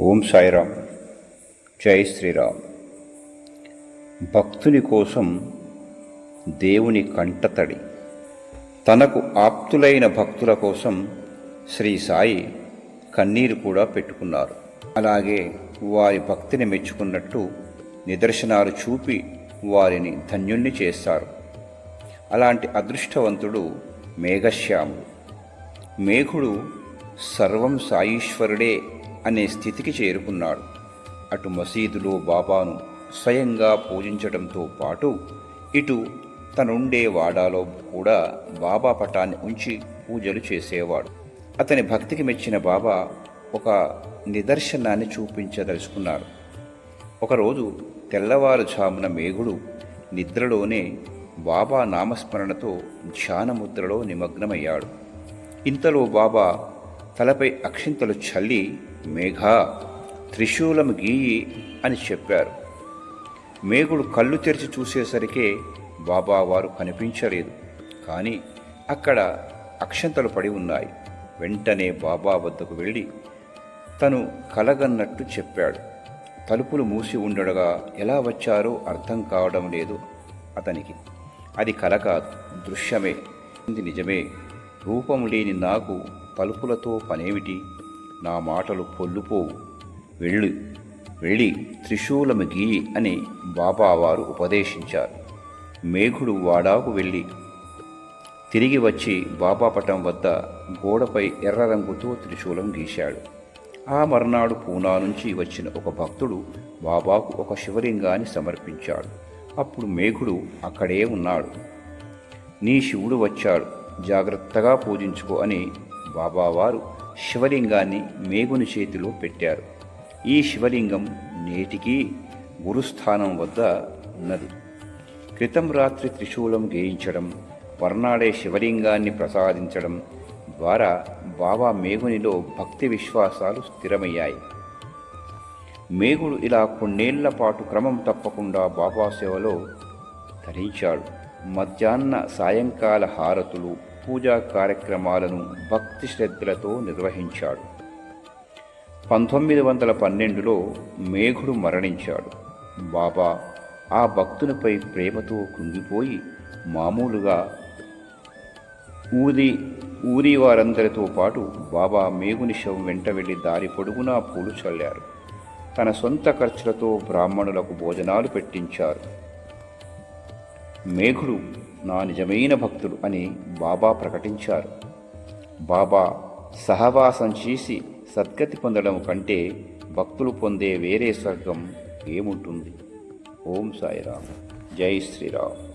ఓం సాయిరామ్. జై శ్రీరామ్. భక్తుని కోసం దేవుని కంటతడి. తనకు ఆప్తులైన భక్తుల కోసం శ్రీ సాయి కన్నీరు కూడా పెట్టుకున్నారు. అలాగే వారి భక్తిని మెచ్చుకున్నట్టు నిదర్శనాలు చూపి వారిని ధన్యుణ్ణి చేస్తారు. అలాంటి అదృష్టవంతుడు మేఘశ్యాముడు. మేఘుడు సర్వం సాయీశ్వరుడే అనే స్థితికి చేరుకున్నాడు. అటు మసీదులో బాబాను స్వయంగా పూజించడంతో పాటు ఇటు తనుండే వాడాలో కూడా బాబా పటాన్ని ఉంచి పూజలు చేసేవాడు. అతని భక్తికి మెచ్చిన బాబా ఒక నిదర్శనాన్ని చూపించదలుచుకున్నారు ఒకరోజు తెల్లవారుజామున మేఘుడు నిద్రలోనే బాబా నామస్మరణతో ధ్యానముద్రలో నిమగ్నమయ్యాడు. ఇంతలో బాబా తలపై అక్షింతలు చల్లి మేఘా త్రిశూలం గీయి అని చెప్పారు. మేఘుడు కళ్ళు తెరిచి చూసేసరికే బాబా వారు కనిపించలేదు. కానీ అక్కడ అక్షంతలు పడి ఉన్నాయి. వెంటనే బాబా వద్దకు వెళ్ళి తను కలగన్నట్టు చెప్పాడు. తలుపులు మూసి ఉండడగా ఎలా వచ్చారో అర్థం కావడం లేదు అతనికి. అది కల కాదు దృశ్యమే. ఇది నిజమే. రూపం లేని నాకు తలుపులతో పనేమిటి? నా మాటలు పొల్లుపోవు. వెళ్ళు వెళ్ళి త్రిశూలము గీయి అని బాబావారు ఉపదేశించారు. మేఘుడు వాడాకు వెళ్ళి తిరిగి వచ్చి బాబా పటం వద్ద గోడపై ఎర్ర రంగుతో త్రిశూలం గీశాడు. ఆ మర్నాడు పూనా నుంచి వచ్చిన ఒక భక్తుడు బాబాకు ఒక శివలింగాన్ని సమర్పించాడు. అప్పుడు మేఘుడు అక్కడే ఉన్నాడు. నీ శివుడు వచ్చాడు. జాగ్రత్తగా పూజించుకో అని బాబావారు శివలింగాన్ని మేఘుని చేతిలో పెట్టారు. ఈ శివలింగం నేటికీ గురుస్థానం వద్ద ఉన్నది. క్రితం రాత్రి త్రిశూలం గేయించడం వర్ణాడే శివలింగాన్ని ప్రసాదించడం ద్వారా బాబా మేఘునిలో భక్తి విశ్వాసాలు స్థిరమయ్యాయి. మేఘుడు ఇలా కొన్నేళ్ళ పాటు క్రమం తప్పకుండా బాబా సేవలో ధరించాడు మధ్యాహ్న సాయంకాల హారతులు పూజా కార్యక్రమాలను భక్తి శ్రద్ధలతో నిర్వహించాడు. పంతొమ్మిది వందల పన్నెండులో మేఘుడు మరణించాడు. బాబా ఆ భక్తునిపై ప్రేమతో కృంగిపోయి మామూలుగా ఊది ఊరి వారందరితో పాటు బాబా మేఘుని శవం వెంట వెళ్ళి దారి పొడుగునా పూలు చల్లారు. తన సొంత ఖర్చులతో బ్రాహ్మణులకు భోజనాలు పెట్టించారు. మేఘుడు నా నిజమైన భక్తుడు అని బాబా ప్రకటించారు. బాబా సహవాసం చేసి సద్గతి పొందడం కంటే భక్తులు పొందే వేరే స్వర్గం ఏముంటుంది? ఓం సాయిరామ్. జై శ్రీరామ్.